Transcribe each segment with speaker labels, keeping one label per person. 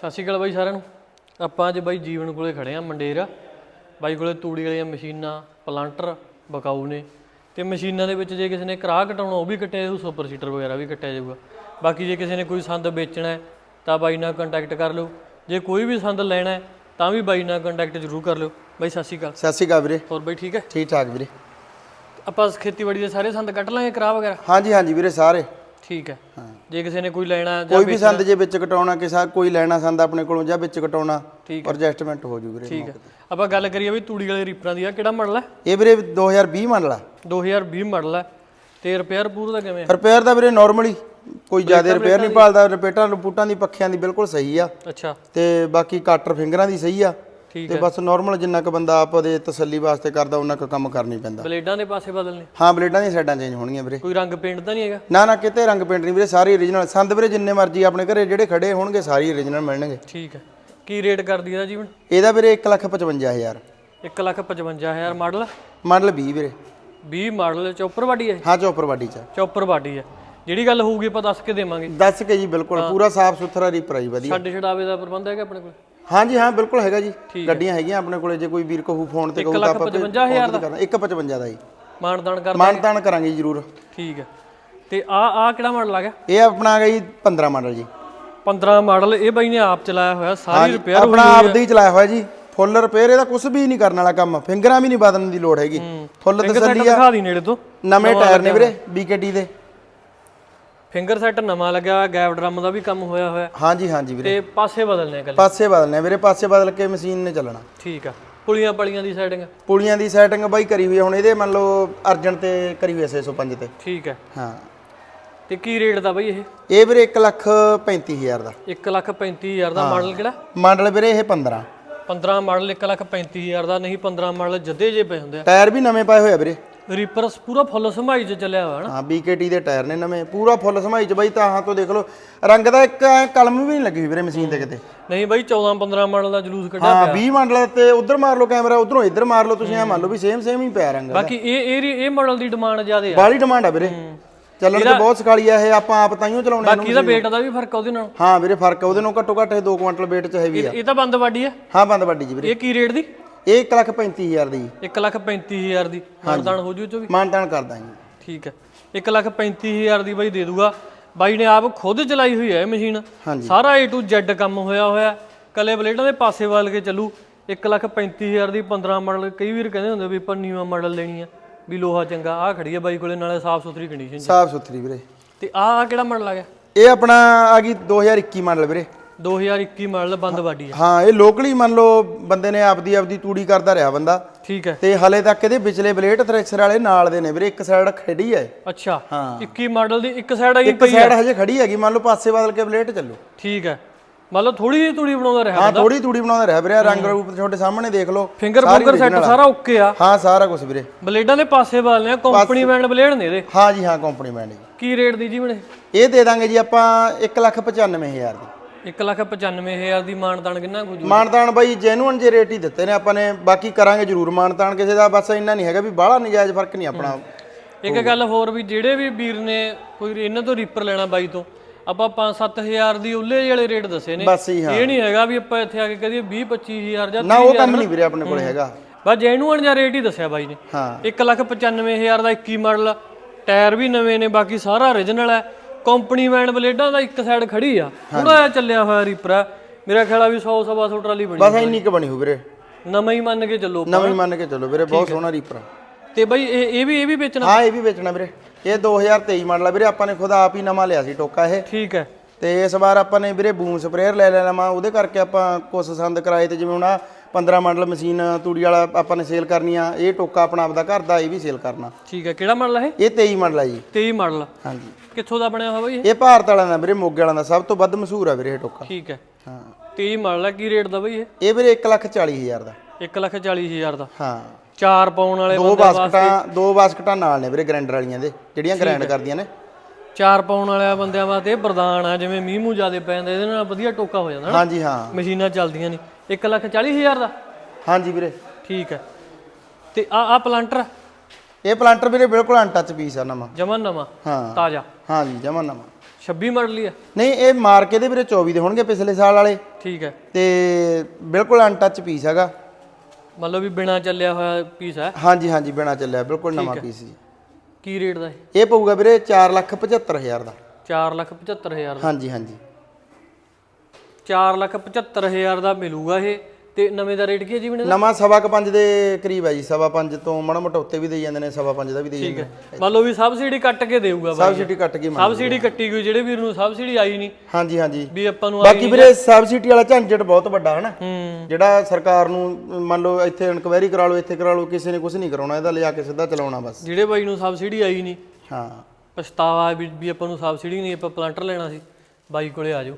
Speaker 1: ਸਤਿ ਸ਼੍ਰੀ ਅਕਾਲ ਬਾਈ ਸਾਰਿਆਂ ਨੂੰ। ਆਪਾਂ ਅੱਜ ਬਾਈ ਜੀਵਨ ਕੋਲੇ ਖੜੇ ਆ ਮੰਡੇਰ। ਬਾਈ ਕੋਲੇ ਤੂੜੀ ਵਾਲੀਆਂ ਮਸ਼ੀਨਾਂ ਪਲਾਂਟਰ ਬਕਾਊ ਨੇ। ਤੇ ਮਸ਼ੀਨਾਂ ਦੇ ਵਿੱਚ ਜੇ ਕਿਸੇ ਨੇ ਕਰਾਹ ਕਟਾਉਣਾ ਉਹ ਵੀ ਕੱਟਿਆ ਜਾਊ ਸੁਪਰ ਸੀਟਰ ਵਗੈਰਾ ਵੀ ਕੱਟਿਆ ਜਾਊਗਾ। ਬਾਕੀ ਜੇ ਕਿਸੇ ਨੇ ਕੋਈ ਸੰਦ ਵੇਚਣਾ ਤਾਂ ਬਾਈ ਨਾਲ ਕੰਟੈਕਟ ਕਰ ਲਓ। ਜੇ ਕੋਈ ਵੀ ਸੰਦ ਲੈਣਾ ਤਾਂ ਵੀ ਬਾਈ ਨਾਲ ਕੰਟੈਕਟ ਜ਼ਰੂਰ ਕਰ ਲਿਓ। ਬਾਈ ਸਤਿ ਸ਼੍ਰੀ ਅਕਾਲ।
Speaker 2: ਸਤਿ ਸ਼੍ਰੀ ਅਕਾਲ ਵੀਰੇ।
Speaker 1: ਹੋਰ ਬਾਈ ਠੀਕ ਹੈ?
Speaker 2: ਠੀਕ ਠਾਕ ਵੀਰੇ।
Speaker 1: ਆਪਾਂ ਖੇਤੀਬਾੜੀ ਦੇ ਸਾਰੇ ਸੰਦ ਕੱਟ ਲਾਂਗੇ ਕਰਾਹ ਵਗੈਰਾ?
Speaker 2: ਹਾਂਜੀ ਹਾਂਜੀ ਵੀਰੇ ਸਾਰੇ।
Speaker 1: ਠੀਕ ਹੈ। ਜੇ ਕਿਸੇ ਨੇ ਕੋਈ ਲੈਣਾ ਜਾਂ
Speaker 2: ਕੋਈ ਵੀ ਸੰਦ ਜੇ ਵਿੱਚ ਕਟਾਉਣਾ ਕਿਸੇ ਕੋਈ ਲੈਣਾ ਸੰਦ ਆਪਣੇ ਕੋਲੋਂ ਜਾਂ ਵਿੱਚ ਕਟਾਉਣਾ
Speaker 1: ਠੀਕ
Speaker 2: ਐਡਜਸਟਮੈਂਟ ਹੋ ਜੂ ਵੀਰੇ
Speaker 1: ਠੀਕ ਹੈ। ਆਪਾਂ ਗੱਲ ਕਰੀਏ ਵੀ ਤੂੜੀ ਵਾਲੇ ਰੀਪਰਾਂ ਦੀ ਆ ਕਿਹੜਾ ਮਾਡਲ ਹੈ?
Speaker 2: ਇਹ ਵੀਰੇ 2020 ਮਾਡਲ ਆ।
Speaker 1: 2020 ਮਾਡਲ ਹੈ। ਤੇ ਰਿਪੇਅਰ ਪੂਰ ਦਾ ਕਿਵੇਂ ਹੈ
Speaker 2: ਰਿਪੇਅਰ ਦਾ ਵੀਰੇ ਨਾਰਮਲੀ ਕੋਈ ਜ਼ਿਆਦਾ ਰਿਪੇਅਰ ਨਹੀਂ ਭਾਲਦਾ ਰਿਪੇਟਾਂ ਰਪੂਟਾਂ ਦੀ ਪੱਖਿਆਂ ਦੀ ਬਿਲਕੁਲ ਸਹੀ ਆ।
Speaker 1: ਅੱਛਾ।
Speaker 2: ਤੇ ਬਾਕੀ ਕਾਟਰ ਫਿੰਗਰਾਂ ਦੀ ਸਹੀ ਆ। ਤੇ ਬਸ ਨਾਰਮਲ ਜਿੰਨਾ ਕੁ ਬੰਦਾ ਆਪਦੇ ਤਸੱਲੀ ਵਾਸਤੇ ਕਰਦਾ ਉਹਨਾਂ ਕੁ ਕੰਮ ਕਰਨੀ ਪੈਂਦਾ।
Speaker 1: ਬਲੇਡਾਂ ਦੇ ਪਾਸੇ ਬਦਲਨੇ।
Speaker 2: ਹਾਂ ਬਲੇਡਾਂ ਦੀਆਂ ਸਾਈਡਾਂ ਚੇਂਜ ਹੋਣਗੀਆਂ ਵੀਰੇ।
Speaker 1: ਕੋਈ ਰੰਗ ਪੇਂਟ ਤਾਂ ਨਹੀਂ ਹੈਗਾ?
Speaker 2: ਨਾ ਨਾ ਕਿਤੇ ਰੰਗ ਪੇਂਟ ਨਹੀਂ ਵੀਰੇ ਸਾਰੇ origignal ਸੰਦ ਵੀਰੇ ਜਿੰਨੇ ਮਰਜ਼ੀ ਆਪਣੇ ਘਰੇ ਜਿਹੜੇ ਖੜੇ ਹੋਣਗੇ ਸਾਰੇ origignal ਮਿਲਣਗੇ।
Speaker 1: ਠੀਕ ਹੈ। ਕੀ ਰੇਟ ਕਰਦੀ ਇਹਦਾ ਜੀਵਨ?
Speaker 2: ਇਹਦਾ ਵੀਰੇ 155000
Speaker 1: 155000 ਮਾਡਲ
Speaker 2: ਮਾਡਲ 20 ਵੀਰੇ।
Speaker 1: 20 ਮਾਡਲ ਚੌਪਰ ਬਾਡੀ ਹੈ
Speaker 2: ਹਾਂ ਚੋਪਰ ਬਾਡੀ ਚ।
Speaker 1: ਚੌਪਰ ਬਾਡੀ ਹੈ। ਜਿਹੜੀ ਗੱਲ ਹੋਊਗੀ ਆਪਾਂ ਦੱਸ ਕੇ ਦੇਵਾਂਗੇ।
Speaker 2: ਦੱਸ ਕੇ ਜੀ ਬਿਲਕੁਲ। ਪੂਰਾ ਸਾਫ਼ ਸੁਥਰਾ ਰੀਪਰ ਵਧੀਆ।
Speaker 1: ਛੱਡ ਛਡਾਵੇ ਦਾ ਪ੍ਰਬੰਧ ਹੈਗਾ ਆਪਣੇ ਕੋਲ?
Speaker 2: ਹਾਂਜੀ ਹਾਂ ਬਿਲਕੁਲ ਹੈਗਾ ਜੀ। ਗੱਡੀਆਂ ਹੈਗੀਆਂ ਆਪਣੇ ਕੋਲੇ ਜੇ ਕੋਈ ਵੀਰ ਕਹੂ ਫੋਨ ਤੇ ਕਹੂ ਤਾਂ ਆਪਾਂ
Speaker 1: 1,55,000
Speaker 2: ਦਾ? 155 ਦਾ ਜੀ।
Speaker 1: ਮਾਨਦਾਨ ਕਰ
Speaker 2: ਮਾਨਤਾਨ ਕਰਾਂਗੇ ਜੀ ਜ਼ਰੂਰ।
Speaker 1: ਠੀਕ ਹੈ। ਤੇ ਆ ਆ ਕਿਹੜਾ ਮਾਡਲ ਆ ਗਿਆ?
Speaker 2: ਇਹ ਆਪਣਾ ਹੈਗਾ ਜੀ 15 ਮਾਡਲ ਜੀ।
Speaker 1: 15 ਮਾਡਲ ਇਹ ਬਾਈ ਨੇ ਆਪ ਚਲਾਇਆ ਹੋਇਆ ਸਾਰੀ ਰਿਪੇਅਰ
Speaker 2: ਆਪਣਾ ਆਪਦੇ ਹੀ। ਚਲਾਇਆ ਹੋਇਆ ਜੀ। ਫੁੱਲ ਰਿਪੇਅਰ ਇਹਦਾ ਕੁਝ ਵੀ ਨਹੀਂ ਕਰਨ ਵਾਲਾ ਕੰਮ। ਫਿੰਗਰਾਂ ਵੀ ਨਹੀਂ ਬਦਲਣ ਦੀ ਲੋੜ ਹੈਗੀ। ਫੁੱਲ ਤਸੱਲੀ ਆ।
Speaker 1: ਦਿਖਾ ਦੀ ਨੇੜੇ ਤੋਂ।
Speaker 2: ਨਵੇਂ ਟਾਇਰ ਨੇ ਵੀਰੇ BKT ਦੇ।
Speaker 1: ਫਿੰਗਰ ਸੈੱਟ ਨਵਾਂ ਲੱਗਿਆ ਗੈਪ ਡਰਮ ਦਾ ਵੀ ਕੰਮ ਹੋਇਆ ਹੋਇਆ।
Speaker 2: ਹਾਂਜੀ ਹਾਂਜੀ ਵੀਰੇ।
Speaker 1: ਤੇ ਪਾਸੇ ਬਦਲਨੇ ਆ ਇਕੱਲੇ
Speaker 2: ਪਾਸੇ ਬਦਲਨੇ ਆ ਵੀਰੇ ਪਾਸੇ ਬਦਲ ਕੇ ਮਸ਼ੀਨ ਨੇ ਚੱਲਣਾ।
Speaker 1: ਠੀਕ ਆ। ਪੁਲੀਆਂ ਪਲੀਆਂ ਦੀ ਸੈਟਿੰਗ
Speaker 2: ਪੁਲੀਆਂ ਦੀ ਸੈਟਿੰਗ ਬਾਈ ਕਰੀ ਹੋਈ ਆ ਹੁਣ ਇਹਦੇ ਮੰਨ ਲਓ ਅਰਜਨ ਤੇ ਕਰੀ ਹੋਈ ਐ 605 ਤੇ।
Speaker 1: ਠੀਕ ਹੈ
Speaker 2: ਹਾਂ।
Speaker 1: ਤੇ ਕੀ ਰੇਟ ਦਾ ਬਈ ਇਹ?
Speaker 2: ਇਹ ਵੀਰੇ 1 ਲੱਖ 35000 ਦਾ।
Speaker 1: 1 ਲੱਖ 35000 ਦਾ ਮਾਡਲ ਕਿਹੜਾ?
Speaker 2: ਮਾਡਲ ਵੀਰੇ ਇਹ 15
Speaker 1: 15 ਮਾਡਲ 1 ਲੱਖ 35000 ਦਾ ਨਹੀਂ 15 ਮਾਡਲ ਜੱਦੇ ਜੇ ਪਏ ਹੁੰਦੇ ਆ।
Speaker 2: ਟਾਇਰ ਵੀ ਨਵੇਂ ਪਾਏ ਹੋਏ ਆ ਵੀਰੇ।
Speaker 1: ਰੀਪਰ ਪੂਰਾ ਫੁੱਲ ਸੰਭਾਈ ਚ ਚੱਲਿਆ ਹੋਇਆ ਨਾ।
Speaker 2: ਹਾਂ BKT ਦੇ ਟਾਇਰ ਨੇ ਨਵੇਂ ਪੂਰਾ ਫੁੱਲ ਸਮਾਈ ਚ ਬਾਈ ਤਾਂ ਹਾਂ ਤੋਂ ਦੇਖ ਲਓ ਰੰਗ ਦਾ ਇੱਕ ਐਂ ਕਲਮ ਵੀ ਨਹੀਂ ਲੱਗੀ ਹੋਈ ਵੀਰੇ ਮਸ਼ੀਨ ਤੇ ਕਿਤੇ।
Speaker 1: ਨਹੀਂ ਬਾਈ 14 15 ਮਾਡਲ ਦਾ ਜਲੂਸ ਕੱਢਿਆ
Speaker 2: ਹਾਂ 20 ਮਾਡਲ ਤੇ ਉਧਰ ਮਾਰ ਲਓ ਕੈਮਰਾ ਉਧਰੋਂ ਇੱਧਰ ਮਾਰ ਲਓ ਤੁਸੀਂ ਐ ਮੰਨ ਲਓ ਵੀ ਸੇਮ ਸੇਮ ਹੀ ਪਿਆ ਰੰਗ
Speaker 1: ਬਾਕੀ ਇਹ ਇਹ ਇਹ ਮਾਡਲ ਦੀ ਡਿਮਾਂਡ ਜ਼ਿਆਦੇ ਆ।
Speaker 2: ਬਾਲੀ ਡਿਮਾਂਡ ਆ ਵੀਰੇ। ਚੱਲਣ ਤੇ ਬਹੁਤ ਸਕਾਲੀ ਆ ਇਹ ਆਪਾਂ ਆਪ ਤਾਈਓ ਚਲਾਉਣੇ
Speaker 1: ਬਾਕੀ ਇਹਦਾ weight ਦਾ ਵੀ ਫ਼ਰਕ ਆ ਉਹਦੇ ਨਾਲ।
Speaker 2: ਹਾਂ ਵੀਰੇ ਫ਼ਰਕ ਆ ਉਹਦੇ ਨਾਲੋਂ ਘੱਟੋ ਘੱਟ ਇਹ 2 ਕੁਇੰਟਲ weight ਚ ਹੈਵੀ ਆ।
Speaker 1: ਇਹ ਤਾਂ ਬੰਦ ਵਾਡੀ ਆ।
Speaker 2: ਹਾਂ ਬੰਦ ਵੱਡੀ ਜੀ ਵੀਰੇ।
Speaker 1: ਇਹ ਕੀ ਰੇਟ ਦੀ?
Speaker 2: ਇਹ 1 ਲੱਖ 35000 ਦੀ।
Speaker 1: 1 ਲੱਖ 35000 ਦੀ। ਮਾਨਦਾਨ ਹੋ ਜੂ ਚੋ ਵੀ?
Speaker 2: ਮਾਨਤਾਨ ਕਰਦਾ ਜੀ
Speaker 1: ਠੀਕ ਹੈ। 1 ਲੱਖ 35000 ਦੀ ਬਾਈ ਦੇ ਦੂਗਾ। ਬਾਈ ਨੇ ਆਪ ਖੁਦ ਚਲਾਈ ਹੋਈ ਹੈ ਇਹ ਮਸ਼ੀਨ। ਸਾਰਾ A to Z ਕੰਮ ਹੋਇਆ ਹੋਇਆ ਕਲੇ ਬਲੇਡਾਂ ਦੇ ਪਾਸੇ ਵੱਲ ਕੇ ਚੱਲੂ। 1 ਲੱਖ 35000 ਦੀ 15 ਮਾਡਲ। ਕਈ ਵੀਰ ਕਹਿੰਦੇ ਹੁੰਦੇ ਵੀ ਆਪਾਂ ਨੀਵਾਂ ਮਾਡਲ ਲੈਣੀ ਆ ਵੀ ਲੋਹਾ ਚੰਗਾ। ਆ ਖੜੀ ਹੈ ਬਾਈ ਕੋਲੇ ਨਾਲੇ ਸਾਫ਼ ਸੁਥਰੀ ਕੰਡੀਸ਼ਨ
Speaker 2: ਸਾਫ਼ ਸੁਥਰੀ ਵੀਰੇ।
Speaker 1: ਤੇ ਆ ਆ ਕਿਹੜਾ ਮਾਡਲ ਆ ਗਿਆ?
Speaker 2: ਇਹ ਆਪਣਾ ਆ ਗਈ 2021 ਮਾਡਲ ਵੀਰੇ।
Speaker 1: 2021 ਮਾਡਲ ਬੰਦ ਵਾਡੀ ਆ।
Speaker 2: ਹਾਂ ਇਹ ਲੋਕਲੀ ਮੰਨ ਲਓ ਬੰਦੇ ਨੇ ਆਪਦੀ ਆਪਦੀ ਤੂੜੀ ਕਰਦਾ ਰਿਹਾ ਬੰਦਾ।
Speaker 1: ਠੀਕ ਹੈ।
Speaker 2: ਤੇ ਹਲੇ ਤੱਕ ਇਹਦੇ ਵਿਚਲੇ ਬਲੇਡ ਥ੍ਰੈਸ਼ਰ ਵਾਲੇ ਨਾਲ ਦੇ ਨੇ ਵੀਰੇ ਇੱਕ ਸਾਈਡ ਖੜੀ ਹੈ।
Speaker 1: ਅੱਛਾ
Speaker 2: ਹਾਂ।
Speaker 1: 21 ਮਾਡਲ ਦੀ ਇੱਕ ਸਾਈਡ ਆਈ
Speaker 2: ਇੱਕ ਸਾਈਡ ਹਜੇ ਖੜੀ ਹੈਗੀ ਮੰਨ ਲਓ ਪਾਸੇ ਬਦਲ ਕੇ ਬਲੇਡ ਚੱਲੋ।
Speaker 1: ਠੀਕ ਹੈ। ਮਤਲਬ ਥੋੜੀ ਜਿਹੀ ਤੂੜੀ ਬਣਾਉਂਦਾ ਰਿਹਾ
Speaker 2: ਹਾਂ ਥੋੜੀ ਤੂੜੀ ਬਣਾਉਂਦਾ ਰਿਹਾ ਵੀਰੇ ਰੰਗ ਰੂਪ ਤੁਹਾਡੇ ਸਾਹਮਣੇ ਦੇਖ ਲਓ।
Speaker 1: ਫਿੰਗਰ ਫੁੰਗਰ ਸੈੱਟ। ਸਾਰਾ ਓਕੇ ਆ।
Speaker 2: ਹਾਂ ਸਾਰਾ ਕੁਝ ਵੀਰੇ।
Speaker 1: ਬਲੇਡਾਂ ਦੇ ਪਾਸੇ ਵਾਲੇ ਆ ਕੰਪਨੀ ਬੈਂਡ ਬਲੇਡ ਨੇ ਇਹਦੇ।
Speaker 2: ਹਾਂ ਜੀ ਹਾਂ ਕੰਪਲੀਮੈਂਟ ਜੀ।
Speaker 1: ਕੀ ਰੇਟ ਦੀ ਜੀ ਬਣੇ?
Speaker 2: ਇਹ ਦੇ ਦਾਂਗੇ ਜੀ ਆਪਾਂ 195000 ਦੀ।
Speaker 1: 1 ਲੱਖ 95000 ਦੀ ਮਾਨਦਾਨ ਕਿੰਨਾ ਕੁ ਜੂ
Speaker 2: ਮਾਨਤਾਨ ਬਾਈ ਜੈਨੂਅਨ ਜੇ ਰੇਟ ਹੀ ਦਿੱਤੇ ਨੇ ਆਪਾਂ ਨੇ ਬਾਕੀ ਕਰਾਂਗੇ ਜ਼ਰੂਰ ਮਾਨਤਾਨ ਕਿਸੇ ਦਾ ਬਸ ਇੰਨਾ ਨਹੀਂ ਹੈਗਾ ਵੀ ਬਾਹਲਾ ਨਜਾਇਜ਼ ਫ਼ਰਕ ਨਹੀਂ ਆਪਣਾ
Speaker 1: ਇੱਕ ਗੱਲ ਹੋਰ ਵੀ ਜਿਹੜੇ ਵੀ ਵੀਰ ਨੇ ਕੋਈ ਇਹਨਾਂ ਤੋਂ ਰੀਪਰ ਲੈਣਾ ਬਾਈ ਤੋਂ ਆਪਾਂ 5-7000 ਦੀ ਉੱਲੇ ਵਾਲੇ ਰੇਟ ਦੱਸੇ ਨੇ।
Speaker 2: ਬਸ ਹਾਂ।
Speaker 1: ਇਹ ਨਹੀਂ ਹੈਗਾ ਵੀ ਆਪਾਂ ਇੱਥੇ ਆ ਕੇ ਕਹਦੇ 20-25000 ਜਾਂ
Speaker 2: ਨਾ ਉਹ ਕੰਮ ਨਹੀਂ ਵੀਰੇ ਆਪਣੇ ਕੋਲ ਹੈਗਾ।
Speaker 1: ਬਸ ਜੈਨੂਅਨ ਜਾਂ ਰੇਟ ਹੀ ਦੱਸਿਆ ਬਾਈ ਨੇ।
Speaker 2: ਹਾਂ।
Speaker 1: 1 ਲੱਖ 95000 ਦਾ 21 ਮਾਡਲ ਟਾਇਰ ਵੀ ਨਵੇਂ ਨੇ ਬਾਕੀ ਸਾਰਾ origignal ਹੈ। ਕੰਪਨੀ ਵੈਨ ਬਲੇਡਾਂ ਦਾ ਇੱਕ ਸਾਈਡ ਖੜੀ ਆ। ਥੋੜਾ ਜਿਹਾ ਚੱਲਿਆ ਹੋਇਆ ਰੀਪਰ ਆ ਮੇਰਾ ਖਿਆਲ ਆ ਵੀ 100 ਸਵਾ ਸੌ ਟਰਾਲੀ ਬਣੀ
Speaker 2: ਬਸ ਇੰਨੀ ਕੁ ਬਣੀ ਹੋ ਵੀਰੇ।
Speaker 1: ਨਵਾਂ ਹੀ ਮੰਨ ਕੇ ਚੱਲੋ
Speaker 2: ਨਵੀਂ ਮੰਨ ਕੇ ਚੱਲੋ ਵੀਰੇ ਬਹੁਤ ਸੋਹਣਾ ਰੀਪਰ ਆ।
Speaker 1: ਤੇ ਬਾਈ ਇਹ ਇਹ ਵੀ ਇਹ ਵੀ ਵੇਚਣਾ?
Speaker 2: ਹਾਂ ਇਹ ਵੀ ਵੇਚਣਾ ਵੀਰੇ। ਇਹ 2023 ਮਾਡਲ ਆ ਵੀਰੇ ਆਪਾਂ ਨੇ ਖੁਦ ਆਪ ਹੀ ਨਵਾਂ ਲਿਆ ਸੀ ਟੋਕਾ ਇਹ।
Speaker 1: ਠੀਕ ਹੈ।
Speaker 2: ਤੇ ਇਸ ਵਾਰ ਆਪਾਂ ਨੇ ਵੀਰੇ ਬੂਮ ਸਪਰੇਅਰ ਲੈ ਲੈਣਾ ਉਹਦੇ ਕਰਕੇ ਆਪਾਂ ਕੁਛ ਸੰਦ ਕਰਾਏ ਤੇ ਜਿਵੇਂ ਹੁਣ ਆਹ 15 ਮਾਡਲ ਮਸ਼ੀਨ ਤੂੜੀ ਵਾਲਾ ਆਪਾਂ ਨੇ ਸੇਲ ਕਰਨੀ ਆ ਇਹ ਟੋਕਾ ਆਪਣਾ ਆਪਦਾ ਘਰ ਦਾ ਇਹ ਵੀ ਸੇਲ ਕਰਨਾ।
Speaker 1: ਠੀਕ ਹੈ ਕਿਹੜਾ ਮਾਡਲ ਹੈ
Speaker 2: ਇਹ? 23 ਮਾਡਲ ਆ ਜੀ।
Speaker 1: 23 ਮਾਡਲ
Speaker 2: ਹਾਂਜੀ।
Speaker 1: ਕਿੱਥੋਂ ਦਾ ਬਣਿਆ ਹੋਇਆ ਬਾਈ ਇਹ?
Speaker 2: ਭਾਰਤ ਵਾਲਿਆਂ ਦਾ ਵੀਰੇ ਮੋਗੇ ਵਾਲਿਆਂ ਦਾ ਸਭ ਤੋਂ ਵੱਧ ਮਸ਼ਹੂਰ ਆ ਵੀਰੇ ਇਹ ਟੋਕਾ।
Speaker 1: ਠੀਕ ਹੈ।
Speaker 2: ਹਾਂ।
Speaker 1: 23 ਮਾਡਲ ਕੀ ਰੇਟ ਦਾ ਬਾਈ ਇਹ?
Speaker 2: ਇਹ ਵੀਰੇ 140000 ਦਾ।
Speaker 1: 140000 ਦਾ।
Speaker 2: ਹਾਂ।
Speaker 1: ਚਾਰ ਪਾਉਣ ਵਾਲੇ
Speaker 2: ਦੋ ਬਾਸਕਟਾਂ ਦੋ ਬਾਸਕਟਾਂ ਨਾਲ ਨੇ ਵੀਰੇ ਗ੍ਰਾਈਂਡਰ ਵਾਲੀਆਂ ਦੇ ਜਿਹੜੀਆਂ ਗ੍ਰਾਈਂਡ ਕਰਦੀਆਂ ਨੇ।
Speaker 1: ਚਾਰ ਪਾਉਣ ਵਾਲਿਆਂ ਬੰਦਿਆਂ ਵਾਸਤੇ ਇਹ ਵਰਦਾਨ ਆ ਜਿਵੇਂ ਮੀਂਹ ਮੂੰਹ ਜ਼ਿਆਦੇ ਪੈ ਜਾਂਦੇ ਇਹਦੇ ਨਾਲ ਵਧੀਆ ਟੋਕਾ ਹੋ ਜਾਂਦਾ
Speaker 2: ਹਾਂਜੀ ਹਾਂ।
Speaker 1: ਮਸ਼ੀਨਾਂ ਚੱਲਦੀਆਂ ਨਹੀਂ। 140000 ਦਾ?
Speaker 2: ਹਾਂਜੀ ਵੀਰੇ।
Speaker 1: ਠੀਕ ਹੈ। ਤੇ ਆ ਆ ਪਲਾਂਟਰ
Speaker 2: ਇਹ ਪਲਾਂਟਰ ਵੀਰੇ ਬਿਲਕੁਲ ਅਨਟੱਚ ਪੀਸ ਆ ਨਵਾਂ।
Speaker 1: ਜਮਨ ਨਵਾਂ?
Speaker 2: ਹਾਂ।
Speaker 1: ਤਾਜ਼ਾ?
Speaker 2: ਹਾਂਜੀ ਜਮਾ ਨਵਾਂ।
Speaker 1: 26 ਮਾਡਲ ਹੀ ਆ?
Speaker 2: ਨਹੀਂ ਇਹ ਮਾਰ ਕੇ ਦੇ ਵੀਰੇ 24 ਦੇ ਹੋਣਗੇ ਪਿਛਲੇ ਸਾਲ ਵਾਲੇ।
Speaker 1: ਠੀਕ ਹੈ।
Speaker 2: ਤੇ ਬਿਲਕੁਲ ਅਨਟੱਚ ਪੀਸ ਹੈਗਾ।
Speaker 1: ਮਤਲਬ ਵੀ ਬਿਨਾ ਚੱਲਿਆ ਹੋਇਆ ਪੀਸ ਹੈ?
Speaker 2: ਹਾਂਜੀ ਹਾਂਜੀ ਬਿਨਾ ਚੱਲਿਆ ਬਿਲਕੁਲ ਨਵਾਂ ਪੀਸ ਜੀ।
Speaker 1: ਕੀ ਰੇਟ ਦਾ ਇਹ?
Speaker 2: ਇਹ ਪਊਗਾ ਵੀਰੇ 475000 ਦਾ।
Speaker 1: 475000 ਦਾ।
Speaker 2: ਹਾਂਜੀ ਹਾਂਜੀ।
Speaker 1: 475000 ਦਾ ਮਿਲੂਗਾ ਇਹ। ਤੇ ਨਵੇਂ ਦਾ ਰੇਟ ਕੀ ਹੈ ਜੀ ਦਾ?
Speaker 2: ਨਵਾਂ ਸਵਾ ਕੁ ਪੰਜ ਦੇ ਕਰੀਬ ਹੈ ਜੀ ਸਵਾ ਪੰਜ ਤੋਂ ਮਾੜਾ ਮੋਟਾ ਉੱਤੇ ਵੀ ਦੇਈ ਜਾਂਦੇ ਨੇ ਸਵਾ ਪੰਜ ਦਾ ਵੀ ਦੇਈ ਜਾਂਦੇ ਨੇ।
Speaker 1: ਮੰਨ ਲਓ ਵੀ ਸਬਸਿਡੀ ਕੱਟ ਕੇ ਦੇਊਗਾ ਬਾਈ।
Speaker 2: ਸਬਸਿਡੀ ਕੱਟ ਗਈ ਮੰਨ
Speaker 1: ਸਬਸਿਡੀ ਕੱਟੀ ਗਈ ਜਿਹੜੇ ਵੀਰ ਨੂੰ ਸਬਸਿਡੀ ਆਈ ਨਹੀਂ।
Speaker 2: ਹਾਂਜੀ ਹਾਂਜੀ।
Speaker 1: ਵੀ ਆਪਾਂ ਨੂੰ
Speaker 2: ਬਾਕੀ ਵੀਰੇ ਸਬਸਿਡੀ ਵਾਲਾ ਝੰਜਟ ਬਹੁਤ ਵੱਡਾ ਹੈ ਨਾ
Speaker 1: ਹੂੰ।
Speaker 2: ਜਿਹੜਾ ਸਰਕਾਰ ਨੂੰ ਮੰਨ ਲਓ ਇੱਥੇ ਇਨਕੁਆਇਰੀ ਕਰਾ ਲਓ ਇੱਥੇ ਕਰਾ ਲਓ ਕਿਸੇ ਨੇ ਕੁਝ ਨਹੀਂ ਕਰਾਉਣਾ ਇਹਦਾ ਲਿਆ ਕੇ ਸਿੱਧਾ ਚਲਾਉਣਾ ਬਸ।
Speaker 1: ਜਿਹੜੇ ਬਾਈ ਨੂੰ ਸਬਸਿਡੀ ਆਈ ਨਹੀਂ।
Speaker 2: ਹਾਂ।
Speaker 1: ਪਛਤਾਵਾ ਹੈ ਵੀ ਵੀ ਆਪਾਂ ਨੂੰ ਸਬਸਿਡੀ ਨਹੀਂ ਆਪਾਂ ਪਲਾਂਟਰ ਲੈਣਾ ਸੀ। ਬਾਈ ਕੋਲੇ ਆ ਜਾਓ।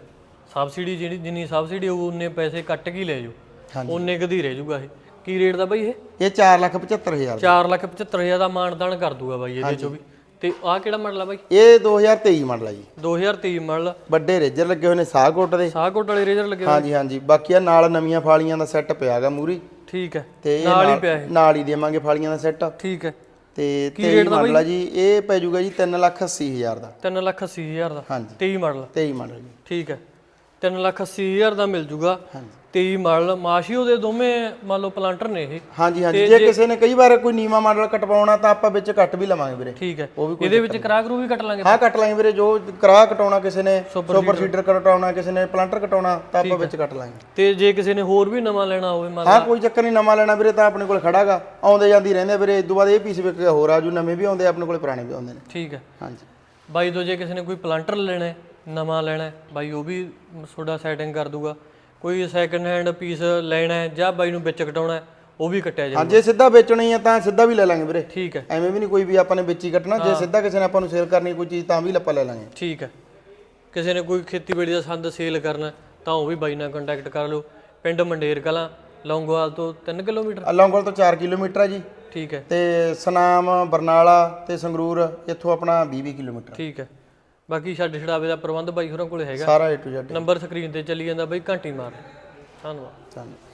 Speaker 1: ਸਬਸਿਡੀ ਜਿਹੜੀ ਜਿੰਨੀ ਸਬਸਿਡੀ ਹੋਊ ਉਨੇ ਪੈਸੇ ਕੱਟ ਕੇ ਹੀ ਲੈ ਜਾਓ।
Speaker 2: ਹਾਂਜੀ।
Speaker 1: ਉਨੇ ਕਦੀ ਰਹਿ ਜਾਊਗਾ ਇਹ। ਕੀ ਰੇਟ ਦਾ ਬਾਈ ਇਹ?
Speaker 2: ਇਹ 475000 ਦਾ।
Speaker 1: 475000 ਦਾ ਮਾਨਦਾਨ ਕਰ ਦੂਗਾ ਬਾਈ ਇਹਦੇ ਚੋਂ ਵੀ। ਤੇ ਆਹ ਕਿਹੜਾ ਮਾਡਲ ਆ ਬਾਈ?
Speaker 2: ਇਹ 2023 ਮਾਡਲ ਹੈ ਜੀ।
Speaker 1: 2023 ਮਾਡਲ
Speaker 2: ਵੱਡੇ ਰੇਜਰ ਲੱਗੇ ਹੋਏ ਨੇ ਸਾਹਕੋਟ ਦੇ।
Speaker 1: ਸਾਹਕੋਟ ਵਾਲੇ ਰੇਜ਼ਰ ਲੱਗੇ ਹੋਏ।
Speaker 2: ਹਾਂਜੀ ਹਾਂਜੀ। ਬਾਕੀ ਆ ਨਾਲ ਨਵੀਆਂ ਫਾਲੀਆਂ ਦਾ ਸੈੱਟ ਪਿਆਗਾ ਮੂਰੀ।
Speaker 1: ਠੀਕ ਹੈ।
Speaker 2: ਤੇ ਇਹ
Speaker 1: ਨਾਲ ਹੀ ਪਿਆ ਇਹ?
Speaker 2: ਨਾਲ ਹੀ ਦੇਵਾਂਗੇ ਫਾਲੀਆਂ ਦਾ ਸੈੱਟ
Speaker 1: ਠੀਕ ਹੈ।
Speaker 2: ਤੇ 23 ਮਾਡਲ ਆ ਜੀ। ਇਹ ਪੈ ਜਾਊਗਾ ਜੀ 380000 ਦਾ।
Speaker 1: 380000 ਦਾ।
Speaker 2: ਹਾਂਜੀ।
Speaker 1: 23 ਮਾਡਲ
Speaker 2: 23 ਮਾਡਲ ਜੀ।
Speaker 1: ਠੀਕ ਹੈ। 380000 ਦਾ ਮਿਲ ਜੂਗਾ।
Speaker 2: ਹਾਂਜੀ।
Speaker 1: 23 ਮਾਡਲ ਮਾਸ਼ੀਓ ਦੇ ਦੋਵੇਂ ਮੰਨ ਲਓ ਪਲਾਂਟਰ ਨੇ ਇਹ।
Speaker 2: ਹਾਂਜੀ ਹਾਂਜੀ। ਜੇ ਕਿਸੇ ਨੇ ਕਈ ਵਾਰ ਕੋਈ ਨੀਵਾ ਮਾਡਲ ਕਟਵਾਉਣਾ ਤਾਂ ਆਪਾਂ ਵਿੱਚ ਕੱਟ ਵੀ ਲਵਾਂਗੇ ਵੀਰੇ।
Speaker 1: ਠੀਕ ਹੈ।
Speaker 2: ਉਹ ਵੀ
Speaker 1: ਇਹਦੇ ਵਿੱਚ ਕਰਾ ਕਰੂ ਵੀ ਕੱਟ ਲਾਂਗੇ।
Speaker 2: ਹਾਂ ਕੱਟ ਲਾਂਗੇ ਵੀਰੇ। ਜੋ ਕਰਾ ਕਟਾਉਣਾ ਕਿਸੇ ਨੇ ਸੁਪਰ ਸੀਡਰ ਕਟਾਉਣਾ ਕਿਸੇ ਨੇ ਪਲਾਂਟਰ ਕਟਾਉਣਾ ਤਾਂ ਆਪਾਂ ਵਿੱਚ ਕੱਟ ਲਾਂਗੇ।
Speaker 1: ਤੇ ਜੇ ਕਿਸੇ ਨੇ ਹੋਰ ਵੀ ਨਵਾਂ ਲੈਣਾ ਹੋਵੇ ਮੰਨ
Speaker 2: ਹਾਂ ਕੋਈ ਚੱਕਰ ਨਹੀਂ ਨਵਾਂ ਲੈਣਾ ਵੀਰੇ ਤਾਂ ਆਪਣੇ ਕੋਲ ਖੜਾਗਾ। ਆਉਂਦੇ ਜਾਂਦੀ ਰਹਿੰਦੇ ਵੀਰੇ। ਇਸ ਤੋਂ ਬਾਅਦ ਇਹ ਪੀਸ ਕੇ ਹੋਰ ਆਜੂ ਨਵੇਂ ਵੀ ਆਉਂਦੇ ਆ, ਆਪਣੇ ਕੋਲ ਪੁਰਾਣੇ ਵੀ ਆਉਂਦੇ ਨੇ।
Speaker 1: ਠੀਕ ਹੈ।
Speaker 2: ਹਾਂਜੀ।
Speaker 1: ਬਾਈ ਤੋਂ ਜੇ ਕਿਸੇ ਨੇ ਕੋਈ ਪਲਾਂਟਰ ਲੈਣਾ ਹੈ, ਨਵਾਂ ਲੈਣਾ ਹੈ, ਬਾਈ ਉਹ ਵੀ ਤੁਹਾਡਾ ਸੈਟਿੰਗ ਕਰ ਦੂਗਾ। ਕੋਈ ਸੈਕੰਡ ਹੈਂਡ ਪੀਸ ਲੈਣਾ ਹੈ ਜਾਂ ਬਾਈ ਨੂੰ ਵਿੱਚ ਕਟਾਉਣਾ ਹੈ, ਉਹ ਵੀ ਕੱਟਿਆ ਜਾਊ
Speaker 2: ਹਾਂ ਜੇ ਸਿੱਧਾ ਵੇਚਣੀ ਹੈ ਤਾਂ ਸਿੱਧਾ ਵੀ ਲੈ ਲਾਂਗੇ ਵੀਰੇ।
Speaker 1: ਠੀਕ ਹੈ।
Speaker 2: ਐਵੇਂ ਵੀ ਨਹੀਂ ਕੋਈ ਵੀ ਆਪਾਂ ਨੇ ਵਿੱਚ ਹੀ ਕੱਟਣਾ। ਜੇ ਸਿੱਧਾ ਕਿਸੇ ਨੇ ਆਪਾਂ ਨੂੰ ਸੇਲ ਕਰਨੀ ਕੋਈ ਚੀਜ਼ ਤਾਂ ਵੀ ਆਪਾਂ ਲੈ ਲਾਂਗੇ।
Speaker 1: ਠੀਕ ਹੈ। ਕਿਸੇ ਨੇ ਕੋਈ ਖੇਤੀਬਾੜੀ ਦਾ ਸੰਦ ਸੇਲ ਕਰਨਾ ਹੈ, ਤਾਂ ਉਹ ਵੀ ਬਾਈ ਨਾਲ ਕੰਟੈਕਟ ਕਰ ਲਓ। ਪਿੰਡ ਮੰਡੇਰ ਕਲਾਂ ਲੌਂਗੋਵਾਲ ਤੋਂ 3 ਕਿਲੋਮੀਟਰ?
Speaker 2: ਲੌਂਗੋਲ ਤੋਂ 4 ਕਿਲੋਮੀਟਰ ਆ ਜੀ।
Speaker 1: ਠੀਕ ਹੈ।
Speaker 2: ਤੇ ਸਨਾਮ ਬਰਨਾਲਾ ਤੇ ਸੰਗਰੂਰ ਇੱਥੋਂ ਆਪਣਾ 20 ਕਿਲੋਮੀਟਰ।
Speaker 1: ਠੀਕ ਹੈ। ਬਾਕੀ ਛੱਡ ਛੜਾਵੇ ਦਾ ਪ੍ਰਬੰਧ ਬਾਈ ਹੋਰਾਂ ਕੋਲੇ ਹੈਗਾ।
Speaker 2: ਸਾਰਾ A to Z
Speaker 1: ਨੰਬਰ ਸਕਰੀਨ ਤੇ ਚੱਲੀ ਜਾਂਦਾ ਬਾਈ ਘੰਟੀ ਮਾਰ। ਧੰਨਵਾਦ।
Speaker 2: ਧੰਨਵਾਦ।